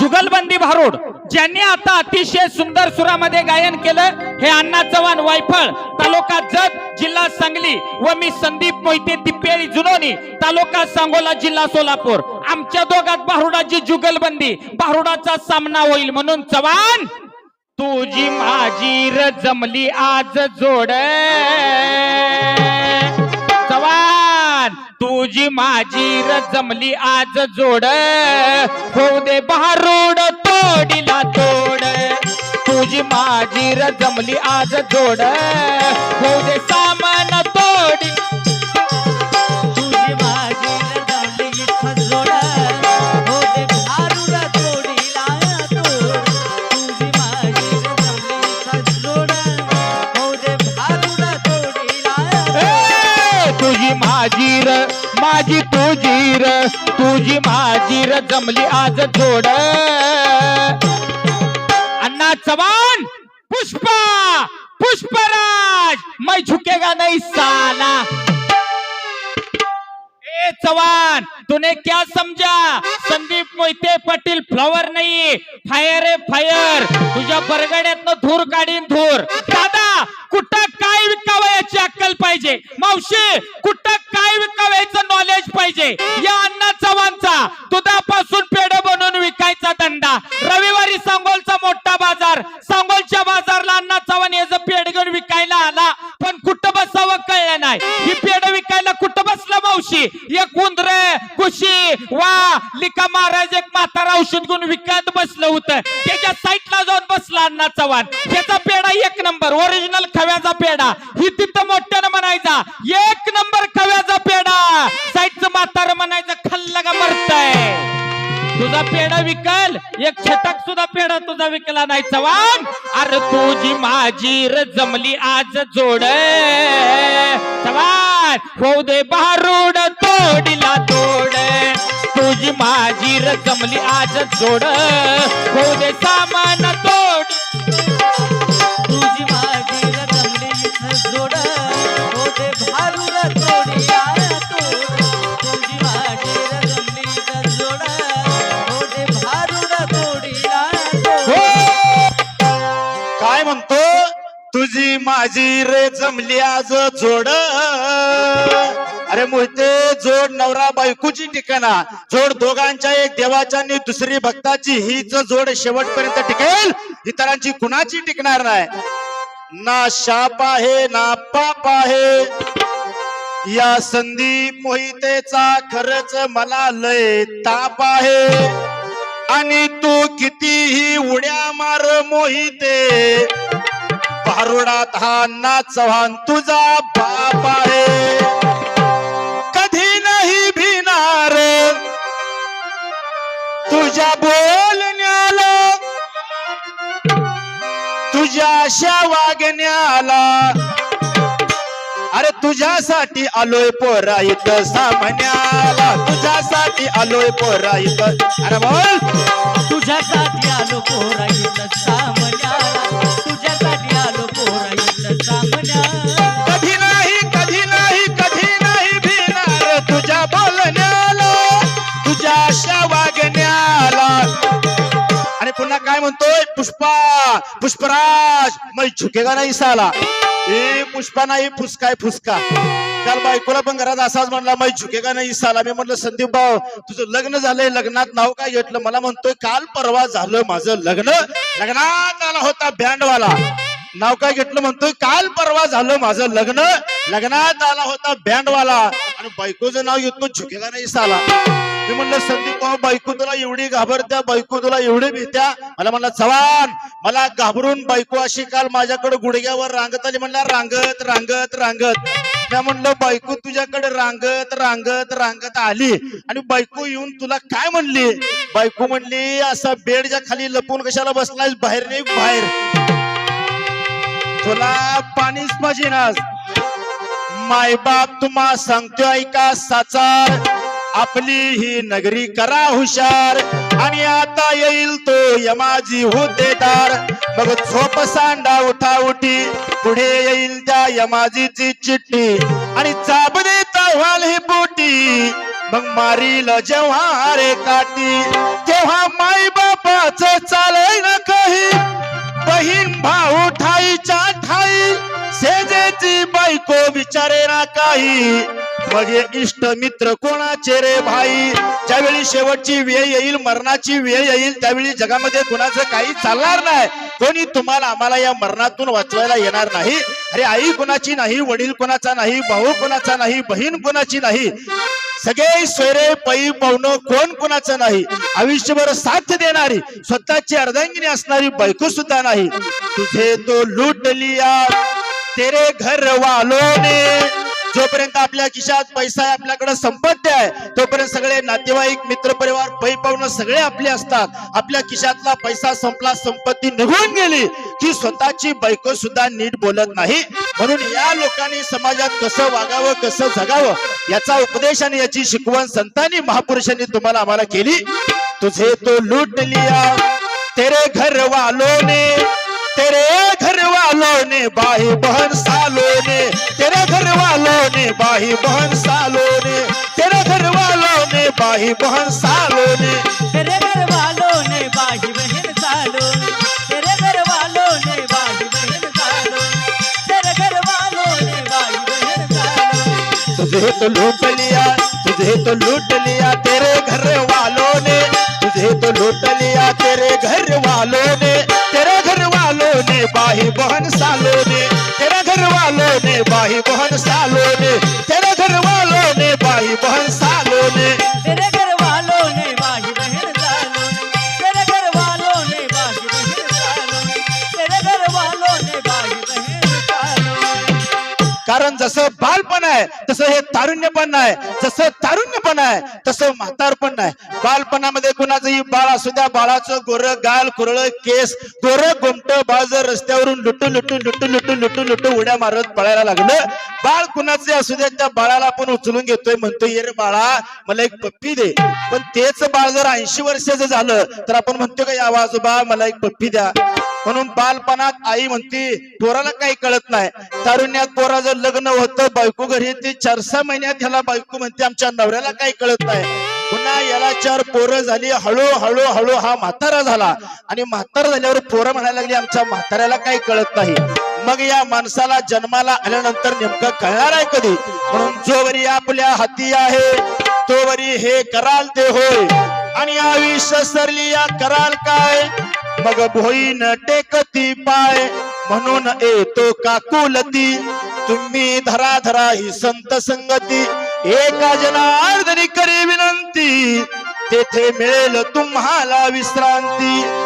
जुगलबंदी भारूड ज्यांनी आता अतिशय सुंदर सुरामध्ये गायन केलं हे अण्णा चव्हाण वायफळ तालुका जत जिल्हा सांगली व मी संदीप मोहिते तिप्पेळी जुनोनी तालुका सांगोला जिल्हा सोलापूर. आमच्या दोघात भारुडाची जुगलबंदी भारुडाचा सामना होईल म्हणून चव्हाण तुझी माझी र जमली आज जोड. तुझी माझी र जमली आज जोड. होऊ दे भारूड तोडीला तोड. तुझी माझी र जमली आज जोड. होऊ दे सामान तो जीर जमली आज थोड अण्णा चव्हाण पुष्पा पुष्पराज मैं झुकेगा नाही साला. ए चव्हाण तूने क्या समझा? संदीप मोहिते पाटील फ्लॉवर नाही फायर आहे फायर तुझ्या बरगड्यातनं धूर काढीन धूर. दादा कुठं काय विकावं याची अक्कल पाहिजे? मावशी कुठं काय विकावं याचं नॉलेज पाहिजे? या अण्णा चव्हाणचा दुधापासून पेढ म्हातारा विकत बसलं होतं. त्याच्या साईटला जाऊन बसला अण्णा चव्हाण त्याचा पेढा एक नंबर ओरिजिनल खव्याचा पेढा. ही तिथं मोठ्यानं म्हणायचा एक नंबर खव्याचा पेढा. साईटचं म्हातारं म्हणायचं खाल्लं का मरताय? तुझा पेढा विकल एक छटक सुद्धा पेढा तुझा विकला नाही चव्हाण. अरे तुझी माझी र जमली आज जोड. चव्हाण होऊ दे भारूड तोडीला तुझी माझी र जमली आज जोड. होऊ दे सामान तोड. तुझी माझी जोड. हो दे तोड तुझी माझी जोड. हो दे काय म्हणतो? तुझी माझी रे जमली आज जोड. अरे मोहिते जोड नवरा बायकोची ठिकाणा जोड दोघांच्या एक देवाच्या आणि दुसरी भक्ताची हीच जोड शेवटपर्यंत टिकेल. इतरांची कुणाची टिकणार नाही? ना शाप आहे ना पाप आहे. या संदीप मोहितेचा खरंच मला लय ताप आहे. आणि तू कितीही उड्या मार मोहिते भारुडात हा ना चव्हाण तुझा बाप आहे. तुझ्या अशा वागण्याला. अरे तुझ्यासाठी आलोय पोरा इथं सामन्याला. तुझ्यासाठी आलोय पोरा इथं. अरे बोल तुझ्यासाठी आलो पोरा काय म्हणतोय? पुष्पा पुष्पराज मै झुकेगा नाही साला? ए पुष्पा नाही फुसकाय फुसका. काल बायकोला पण घरात असाच म्हणला मै झुकेगा नाही साला? मी म्हटलं संदीप भाऊ तुझं लग्न झालंय लग्नात नाव काय घेतलं? मला म्हणतोय काल परवा झालं माझं लग्न. लग्नात आला होता बँडवाला नाव काय घेतलं म्हणतोय काल परवा झालं माझं लग्न. लग्नात आला होता बँडवाला आणि बायकोचं नाव घेतो झुकेगा नाही साला? मी म्हणलं संदीप भाऊ बायको तुला एवढी घाबरत्या बायको तुला एवढी भीत्या मला म्हणलं चव्हाण मला घाबरून बायको अशी काल माझ्याकडे गुडघ्यावर रांगत आली. म्हणला रांगत रांगत रांगत. त्या म्हणलं बायको तुझ्याकडे रांगत रांगत रांगत आली आणि बायको येऊन तुला काय म्हणली? बायको म्हणली असा बेडच्या खाली लपून कशाला बसलाय बाहेर नाही बाहेर. तुला पाणीच माझी ना माय बाप तुम्हा सांगतो ऐका साचार. आपली ही नगरी करा हुशार. आणि आता येईल तो यमाजी हुद्देदार. मग झोप सांडा उठा उठी. पुढे येईल त्या यमाजीची चिठ्ठी. आणि चाप चव्हाल ही बोटी मग मारील जेव्हा रे काटी तेव्हा माई बापाच काही. मग इष्ट मित्र कोणाचे रे भाई? ज्यावेळी शेवटची वेळ येईल मरणाची वेळ येईल त्यावेळी जगामध्ये कुणाचं काही चालणार नाही. कोणी तुम्हाला आम्हाला या मरणातून वाचवायला येणार नाही. अरे आई कोणाची नाही वडील कोणाचा नाही भाऊ कोणाचा नाही बहीण कोणाची नाही. सगळे सोयरे पै पाहुणं कोण कोणाचं नाही. आयुष्यभर साथ देणारी स्वतःची अर्धांगिनी असणारी बायको सुद्धा नाही. तुझे तो लूट लिया तेरे घर वालोने जोपर्यंत आपल्या खिशात पैसा आहे आपल्याकडे संपत्ती आहे तोपर्यंत सगळे नातेवाईक मित्र परिवार पै पाहुणं सगळे आपले असतात. आपल्या खिशातला पैसा संपला संपत्ती निघून गेली की स्वतःची बायको सुद्धा नीट बोलत नाही. म्हणून या लोकांनी समाजात कसं वागावं कसं जगावं याचा उपदेश आणि याची शिकवण संतांनी महापुरुषांनी तुम्हाला आम्हाला केली. तुझे तो लूट लिया तेरे घर वालों ने तेरे घर वालों ने बाही बहन सालों ने तेरे घर वालों ने बाही बहन सालों ने तेरे घर वालों ने बाही बहन सालों ने। तेरे घर वालों ने बाही बहन सालो तेरे घर वालों ने बाही बहन सालो तेरे घर वालों ने बाही बहन सालो तुझे तो लूट लिया तुझे तो लूट लिया तेरे घर वालों ने तुझे तो लूट लिया तेरे घर बहन सालो ने तेरा घर वालों ने बाही बहन सालो ने तेरा घर वालों ने बाही बहन जसं बालपण आहे तसं हे तारुण्य पण आहे जसं तारुण्य पण आहे तसं म्हातार पण नाही. बालपणामध्ये कुणाचंही बाळ असू द्या बाळाचं गोर गाल कुरळ केस गोर गोमट बाळ जर रस्त्यावरून लुटू लुटू लुटू लुटू लुटू लुटू उड्या मारत पळायला लागलं बाळ कुणाचे असू द्या त्या बाळाला आपण उचलून घेतोय म्हणतोय ये रे बाळा मला एक पप्पी दे. पण तेच बाळ जर ऐंशी वर्षाचं झालं तर आपण म्हणतो का या आजोबा मला एक पप्पी द्या. म्हणून बालपणात आई म्हणते पोराला काही कळत नाही. तारुण्यात पोराचं लग्न होतं बायको घरी येते चार सहा महिन्यात ह्याला बायको म्हणते आमच्या नवऱ्याला काही कळत नाही. पुन्हा याला चार पोरं झाली हळूहळू हळू हळू हा म्हातारा झाला. आणि म्हातारा झाल्यावर पोरं म्हणायला लागली आमच्या म्हाताऱ्याला काही कळत नाही. मग या माणसाला जन्माला आल्यानंतर नेमकं कळणार आहे कधी? म्हणून जोवरी आपल्या हाती आहे तोवरी हे कराल ते होय. आणि आयुष्य सरली या कराल काय? मग भोईन टेकती पाय. म्हणून येतो काकुलती तुम्ही धरा धरा ही संत संगती. एका जनार्दनी करी विनंती. तेथे मिळेल तुम्हाला विश्रांती.